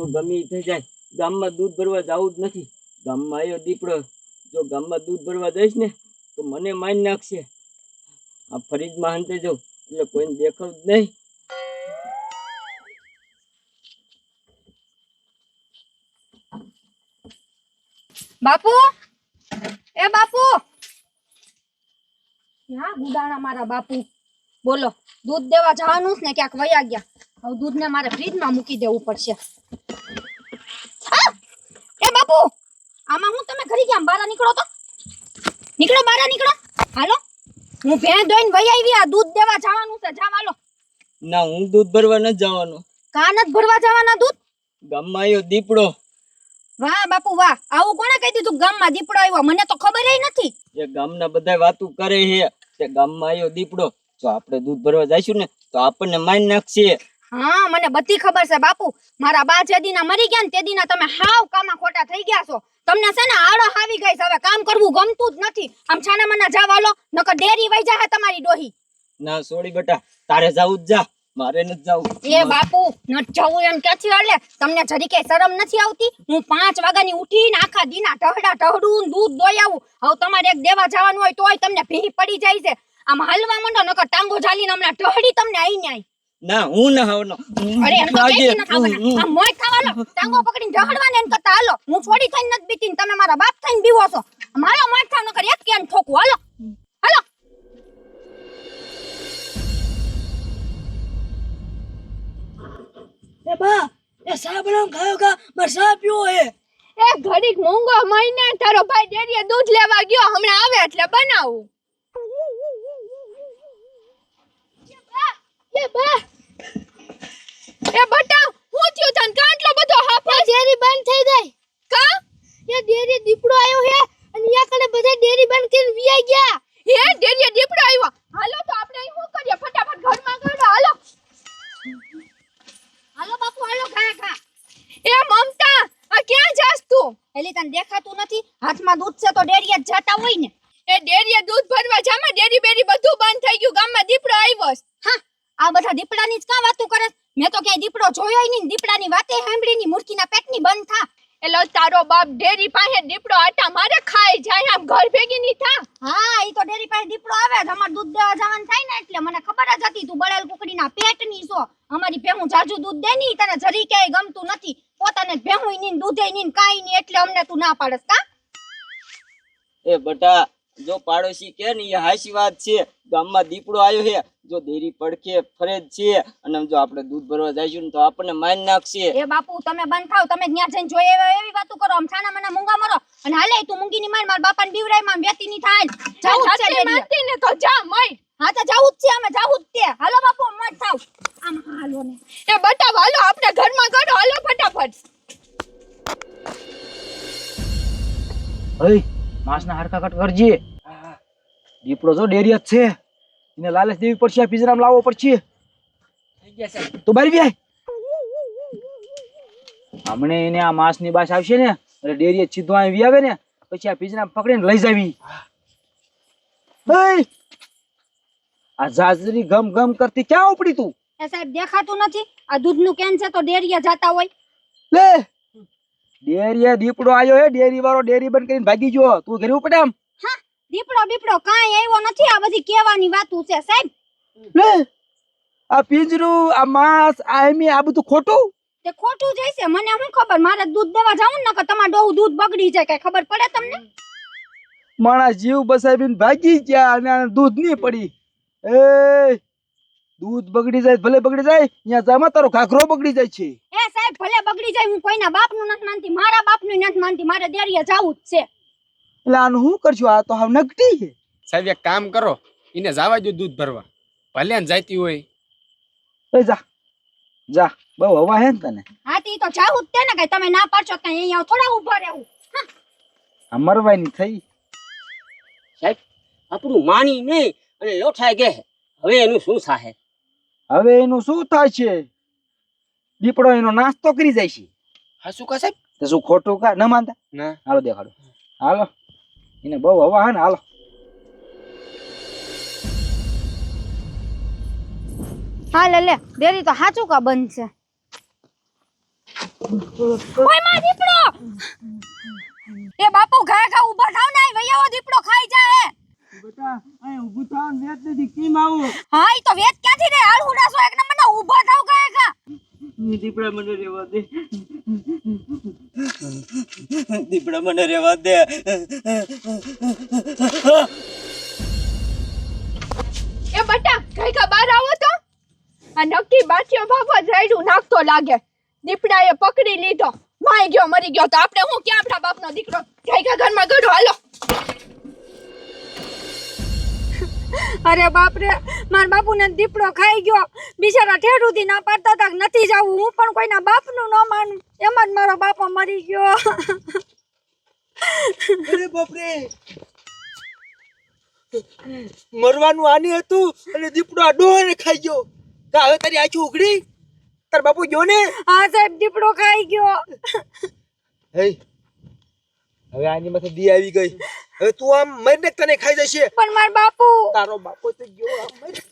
તો ગમે થઈ જાય. ગામમાં દૂધ ભરવા જવું જ નથી. ગામમાં આવ્યો દીપડો. જો ગામમાં દૂધ ભરવા જઈશ ને, તો મને મારી નાખશે. આ ફરીદમાં હંતે જાઉં. એટલે કોઈને દેખાવ જ નહીં. બાપુ! એ બાપુ! હા ગુડાણા મારા બાપુ? બોલો, દૂધ દેવા જવાનું ને ક્યાંક વયા ગયા. હવે દૂધને મારે ફ્રીજમાં મૂકી દેવું પડશે. એ બાપુ! આમાં હું તમે ઘરે ગયા બહાર નીકળો તો? નીકળો બહાર નીકળો. હાલો. હું ભેણ દોઈને વહી આવી આ દૂધ દેવા જવાનું છે. જાવ હાલો. ના હું દૂધ ભરવા ન જવાનો. કાન જ ભરવા જવાના દૂધ? ગામમાં આવ્યો દીપડો. વાહ બાપુ વાહ. આવું કોણે કહી દીધું? ગામમાં દીપડો આવ્યો. મને તો ખબર નથી. જે ગામના બધા વાતું કરે છે તે ગામમાં આવ્યો દીપડો. જો આપણે દૂધ ભરવા જઈશું ને તો આપણને મારી નાખશે. હા મને બધી ખબર છે બાપુ. મારા બા જે દીના મરી ગયા ને તે દીના તમે હાવ કામા ખોટા થઈ ગયા છો. તમને છે ને આળો આવી ગઈ છે. હવે કામ કરવું ગમતું જ નથી. આમ છાના મના જવા લો નકર ડેરી વઈ જાહે તમારી ડોહી. ના સોડી બેટા. તારે જાવું જ જા. મારે ન જાવું. એ બાપુ ન જવું એમ ક્યાંથી હાલે. તમને જરી કઈ શરમ નથી આવતી? હું પાંચ વાગ્યાની ઉઠીને આખા દીના ઢહડા ઢહડું ને દૂધ દોઈ આવું. હવે તમારે એક દેવા જવાનું હોય તોય તમને ભીહી પડી જાય છે. આમ હલવા માંડો નકર ટાંગો ઝાલીને હમણાં ઢહડી તમને આઈ ન્યાય. ના હું ના આવવાનો. અરે એમ તો કેસી ન ખાવાના આ મોય ખાવાનો. ટાંગો પકડીને ઢહડવાને એન કરતા હાલો હું છોડી થઈને નથી બીતીને તમે મારા બાપ થઈને બીવો છો. મારો માથા ન કરી એક કેમ ઠોકું હાલો. હાલો. એ બા એ સા ખાયો કા માર સા પીવો હે? એ ઘડીક મોંગો મહિને તારો ભાઈ ડેરીએ દૂધ લેવા ગયો હમણાં આવે એટલે બનાવું. એ બા એ બટા હું થયું તને? કાંટલો બધો હાફે ડેરી બંધ થઈ ગઈ. કા? એ ડેરી દીપડો આવ્યો હે અને યા કને બધા ડેરી બંધ કરીને વિયા ગયા. હે ડેરી દીપડો આવ્યો હાલો તો આપણે અહીં શું કરીએ? ફટાફટ ઘરમાં કરો હાલો. હાલો બાપુ હાલો ખા ખા એ મમતા આ ક્યાં જાસ તું? એલી તને દેખાતું નથી? હાથમાં દૂધ છે તો ડેરીએ જ જતા હોય ને. એ ડેરીએ દૂધ ભરવા જામાં ડેરી બેરી બધું બંધ થઈ ગયું ગામમાં દીપડો આવ્યો હા આ બધા દીપડાની જ કાં વાતો કરે? મેં તો ક્યાંય દીપડો જોયો નહીં ને દીપડાની વાતે સાંભળીની મૂર્ખીના પેટની બંધ થા. એલો તારો બાપ ડેરી પાસે દીપડો આટા મારે ખાઈ જાય આમ ઘર ભેગી ની થા. હા ઈ તો ડેરી પાસે દીપડો આવે જ. અમાર દૂધ દેવા જવાનું થાય ને એટલે મને ખબર જ હતી તું બળેલ કુકડીના પેટની છો. અમારી ભેહું જાજુ દૂધ દે ની તને જરી ક્યાંય ગમતું નથી. પોતાને ભેહું ની દૂધે ની કાઈ ની એટલે અમને તું ના પાડસ કા? એ બટા જો પાડોશી કે ને એ હાસી વાત છે. ગામમાં દીપડો આવ્યો છે. જો દેરી પડખે ફરે જ છે અને જો આપણે દૂધ ભરવા જઈશું ને તો આપણને માન નાખશે. એ બાપુ તમે બંધ થાવ તમે ત્યાં જઈને જોઈ એવી એવી વાતો કરો. આમ છાના મના મૂંગા મરો. અને હાલે તું મૂંગી ની માર માર બાપાને બીવરાયમાં વેતી ની. થાય જાવું જ છે ડેરીએ. ને તો જા મય. હા તો જાવું જ છે અમે જાવું જ તે. હાલો બાપુ મત થાવ. આમ હાલો ને. એ બટા હાલો આપણે ઘરમાં કરો હાલો ફટાફટ. ઓય માંસના કટ કરજે. દીપડો જો ડેરિયા છે. એને લાલચ દેવી પડશે આ પિંજરામાં લાવવો પડશે. તો બારી ભાઈ હમણે એને આ માંસની બાસ આવશે ને એટલે ડેરી સીધો આવી આવે ને પછી આ પિંજરામાં પકડીને લઈ જાવી. આ જાજરી ગમ ગમ કરતી ક્યાં ઉપડી તું? એ સાહેબ દેખાતું નથી. આ દૂધનું કેન છે તો ડેરીએ જાતા હોય. લે! ડેરીએ દીપડો આવ્યો હે ડેરી વાળો ડેરી બંધ કરીને ભાગી ગયો. તું ઘરે ઉપડે આમ. દીપડો બીપડો કાંઈ આવ્યો નથી આ બધી કેવાની વાતું છે સાહેબ. લે આ પિંજરું આ માંસ આ એમી આ બધું ખોટું? તે ખોટું જ છે મને શું ખબર? મારે દૂધ દેવા જાવું ને કે તમારું ડોહું દૂધ બગડી જાય કઈ ખબર પડે તમને? માણસ જીવ બસાવીને ભાગી ગયા અને આને દૂધ નહીં પડી. એ દૂધ બગડી જાય ભલે બગડી જાય અહીંયા જામાં તારો ઘાઘરો બગડી જાય છે. એ સાહેબ ભલે બગડી જાય હું કોઈના બાપનું નથી માનતી મારા બાપનું નથી માનતી મારે દેરીએ જાવું જ છે. એટલે આનું શું કરશું આ તો હાવ નકટી છે. સાહેબ એક કામ કરો. એને જવા દો દૂધ ભરવા. ભલે ને જાતી હોય. એ જા. જા. બહુ હવા હે ને તને. હા તી તો જાવું જ તે ને કઈ તમે ના પાડશો કઈ અહીંયા થોડા ઊભા રહેવું. આ મરવાની થઈ. આપણું માની નહીં અને લોઠાઈ ગે હવે એનું શું થાહે? હવે એનું શું થાય છે? દીપડો એનો નાસ્તો કરી જાય છે. હા શું કહે સાહેબ? તો શું ખોટું કા? ન માનતા? ના. હાલો દેખાડો. હાલો. એને બહુ હવા હે ને હાલો. હા લે લે. ડેરી તો સાચું કા બંધ છે? ઓયમાં દીપડો! એ બાપુ ઘા ઘા ઊભા થાવ ને વૈયાવો દીપડો ખાઈ જાય બેટા અહીં ઊભું થાવ ને વેત નથી. કેમ આવું? હા ઈ તો વેત ક્યાંથી રે હાલ હુડાસો એક નંબરના ઊભા થાવ ઘા ઘા. દીપડા મને રેવા દે. દીપડા મને રેવા દે. એ બટા કઈ કા બાર આવો તો. આ નક્કી બાચીઓ ભાગવા રાયડું નાખતો લાગે. દીપડાએ પકડી લીધો. માય ગયો મરી ગયો તો. આપણે હું ક્યાં આપણા બાપનો દીકરો? કઈ કા ઘરમાં ગયો હાલો. અરે બાપ રે માર બાપુને દીપડો ખાઈ ગયો. બિચારા ઠેઠુંથી ના પાડતા હતા નથી જાવું. હું પણ કોઈના બાપનું ન માનું. એમ જ મારો બાપો મરી ગયો. અરે બાપરે. મરવાનું આની હતું અને દીપડો આ ડોહાને ખાઈ ગયો. કા હવે તારી આંખી ઉઘડી? તાર બાપુ ગયો ને? હા સાહેબ દીપડો ખાઈ ગયો. હે. હવે આની માથે દી આવી ગઈ. હવે તું આમ મરીને તને ખાઈ જશે. પણ માર બાપુ. તારો બાપો તો ગયો આમ મરી